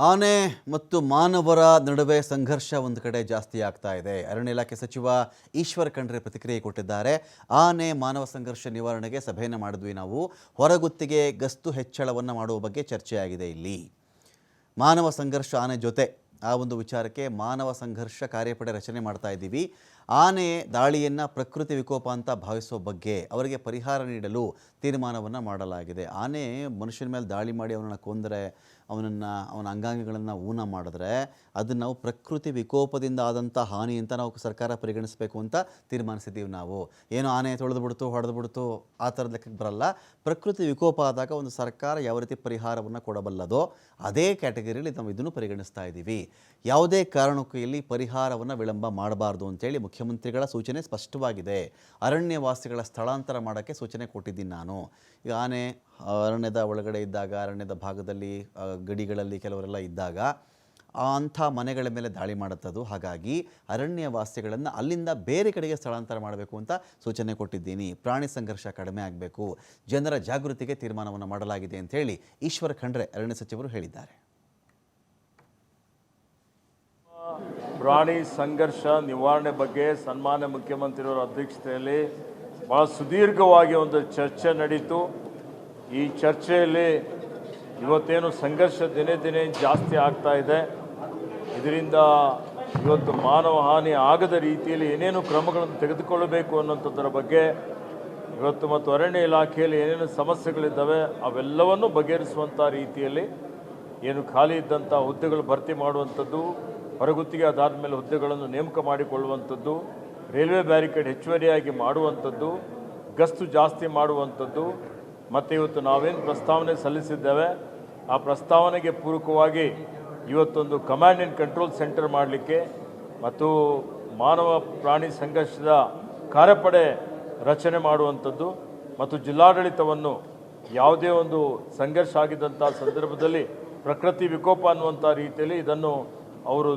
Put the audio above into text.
ಆನೆ ಮತ್ತು ಮಾನವರ ನಡುವೆ ಸಂಘರ್ಷ ಒಂದು ಕಡೆ ಜಾಸ್ತಿ ಆಗ್ತಾ ಇದೆ. ಅರಣ್ಯ ಇಲಾಖೆ ಸಚಿವ ಈಶ್ವರ್ ಖಂಡ್ರೆ ಪ್ರತಿಕ್ರಿಯೆ ಕೊಟ್ಟಿದ್ದಾರೆ. ಆನೆ ಮಾನವ ಸಂಘರ್ಷ ನಿವಾರಣೆಗೆ ಸಭೆಯನ್ನು ಮಾಡಿದ್ವಿ ನಾವು. ಹೊರಗುತ್ತಿಗೆ ಗಸ್ತು ಹೆಚ್ಚಳವನ್ನು ಮಾಡುವ ಬಗ್ಗೆ ಚರ್ಚೆಯಾಗಿದೆ ಇಲ್ಲಿ. ಮಾನವ ಸಂಘರ್ಷ ಆನೆ ಜೊತೆ. ಆ ಒಂದು ವಿಚಾರಕ್ಕೆ ಮಾನವ ಸಂಘರ್ಷ ಕಾರ್ಯಪಡೆ ರಚನೆ ಮಾಡ್ತಾ ಇದ್ದೀವಿ. ಆನೆ ದಾಳಿಯನ್ನು ಪ್ರಕೃತಿ ವಿಕೋಪ ಅಂತ ಭಾವಿಸುವ ಬಗ್ಗೆ ಅವರಿಗೆ ಪರಿಹಾರ ನೀಡಲು ತೀರ್ಮಾನವನ್ನು ಮಾಡಲಾಗಿದೆ. ಆನೆ ಮನುಷ್ಯನ ಮೇಲೆ ದಾಳಿ ಮಾಡಿ ಅವನನ್ನು ಕೊಂದರೆ, ಅವನನ್ನು, ಅವನ ಅಂಗಾಂಗಗಳನ್ನು ಊನ ಮಾಡಿದ್ರೆ ಅದನ್ನು ನಾವು ಪ್ರಕೃತಿ ವಿಕೋಪದಿಂದ ಆದಂಥ ಹಾನಿ ಅಂತ ನಾವು ಸರ್ಕಾರ ಪರಿಗಣಿಸಬೇಕು ಅಂತ ತೀರ್ಮಾನಿಸಿದ್ದೀವಿ ನಾವು. ಏನು ಆನೆ ತೊಳೆದು ಬಿಡ್ತು, ಹೊಡೆದು ಬಿಡ್ತು, ಆ ಥರದ ಲೆಕ್ಕಕ್ಕೆ ಬರಲ್ಲ. ಪ್ರಕೃತಿ ವಿಕೋಪ ಆದಾಗ ಒಂದು ಸರ್ಕಾರ ಯಾವ ರೀತಿ ಪರಿಹಾರವನ್ನು ಕೊಡಬಲ್ಲದೋ ಅದೇ ಕ್ಯಾಟಗರಿಯಲ್ಲಿ ನಾವು ಇದನ್ನು ಪರಿಗಣಿಸ್ತಾ ಇದ್ದೀವಿ. ಯಾವುದೇ ಕಾರಣಕ್ಕೂ ಇಲ್ಲಿ ಪರಿಹಾರವನ್ನು ವಿಳಂಬ ಮಾಡಬಾರ್ದು ಅಂತೇಳಿ ಮುಖ್ಯಮಂತ್ರಿಗಳ ಸೂಚನೆ ಸ್ಪಷ್ಟವಾಗಿದೆ. ಅರಣ್ಯವಾಸಿಗಳ ಸ್ಥಳಾಂತರ ಮಾಡೋಕ್ಕೆ ಸೂಚನೆ ಕೊಟ್ಟಿದ್ದೀನಿ ನಾನು. ಈಗ ಆನೆ, ಅರಣ್ಯದ ಒಳಗಡೆ ಇದ್ದಾಗ, ಅರಣ್ಯದ ಭಾಗದಲ್ಲಿ ಗಡಿಗಳಲ್ಲಿ ಕೆಲವರೆಲ್ಲ ಇದ್ದಾಗ ಅಂಥ ಮನೆಗಳ ಮೇಲೆ ದಾಳಿ ಮಾಡುತ್ತದು ಹಾಗಾಗಿ ಅರಣ್ಯವಾಸಿಗಳನ್ನು ಅಲ್ಲಿಂದ ಬೇರೆ ಕಡೆಗೆ ಸ್ಥಳಾಂತರ ಮಾಡಬೇಕು ಅಂತ ಸೂಚನೆ ಕೊಟ್ಟಿದ್ದೀನಿ. ಪ್ರಾಣಿ ಸಂಘರ್ಷ ಕಡಿಮೆ ಆಗಬೇಕು. ಜನರ ಜಾಗೃತಿಗೆ ತೀರ್ಮಾನವನ್ನು ಮಾಡಲಾಗಿದೆ ಅಂತ ಹೇಳಿ ಈಶ್ವರ ಖಂಡ್ರೆ ಅರಣ್ಯ ಸಚಿವರು ಹೇಳಿದ್ದಾರೆ. ಪ್ರಾಣಿ ಸಂಘರ್ಷ ನಿವಾರಣೆ ಬಗ್ಗೆ ಸನ್ಮಾನ್ಯ ಮುಖ್ಯಮಂತ್ರಿಯವರ ಅಧ್ಯಕ್ಷತೆಯಲ್ಲಿ ಬಹಳ ಸುದೀರ್ಘವಾಗಿ ಒಂದು ಚರ್ಚೆ ನಡೀತು. ಈ ಚರ್ಚೆಯಲ್ಲಿ ಇವತ್ತೇನು ಸಂಘರ್ಷ ದಿನೇ ದಿನೇ ಜಾಸ್ತಿ ಆಗ್ತಾ ಇದೆ. ಇದರಿಂದ ಇವತ್ತು ಮಾನವ ಹಾನಿ ಆಗದ ರೀತಿಯಲ್ಲಿ ಏನೇನು ಕ್ರಮಗಳನ್ನು ತೆಗೆದುಕೊಳ್ಳಬೇಕು ಅನ್ನೋಂಥದ್ದರ ಬಗ್ಗೆ ಇವತ್ತು ಮತ್ತು ಅರಣ್ಯ ಇಲಾಖೆಯಲ್ಲಿ ಏನೇನು ಸಮಸ್ಯೆಗಳಿದ್ದಾವೆ ಅವೆಲ್ಲವನ್ನು ಬಗೆಹರಿಸುವಂಥ ರೀತಿಯಲ್ಲಿ ಏನು ಖಾಲಿ ಇದ್ದಂಥ ಹುದ್ದೆಗಳು ಭರ್ತಿ ಮಾಡುವಂಥದ್ದು ಹೊರಗುತ್ತಿಗೆ ಅದಾದ ಮೇಲೆ ಹುದ್ದೆಗಳನ್ನು ನೇಮಕ ಮಾಡಿಕೊಳ್ಳುವಂಥದ್ದು, ರೈಲ್ವೆ ಬ್ಯಾರಿಕೇಡ್ ಹೆಚ್ಚುವರಿಯಾಗಿ ಮಾಡುವಂಥದ್ದು, ಗಸ್ತು ಜಾಸ್ತಿ ಮಾಡುವಂಥದ್ದು, ಮತ್ತು ಇವತ್ತು ನಾವೇನು ಪ್ರಸ್ತಾವನೆ ಸಲ್ಲಿಸಿದ್ದೇವೆ, ಆ ಪ್ರಸ್ತಾವನೆಗೆ ಪೂರಕವಾಗಿ ಇವತ್ತೊಂದು ಕಮಾಂಡ್ ಆ್ಯಂಡ್ ಕಂಟ್ರೋಲ್ ಸೆಂಟರ್ ಮಾಡಲಿಕ್ಕೆ ಮತ್ತು ಮಾನವ ಪ್ರಾಣಿ ಸಂಘರ್ಷದ ಕಾರ್ಯಪಡೆ ರಚನೆ ಮಾಡುವಂಥದ್ದು ಮತ್ತು ಜಿಲ್ಲಾಡಳಿತವನ್ನು ಯಾವುದೇ ಒಂದು ಸಂಘರ್ಷ ಆಗಿದ್ದಂಥ ಸಂದರ್ಭದಲ್ಲಿ ಪ್ರಕೃತಿ ವಿಕೋಪ ಅನ್ನುವಂಥ ರೀತಿಯಲ್ಲಿ ಇದನ್ನು ಅವರು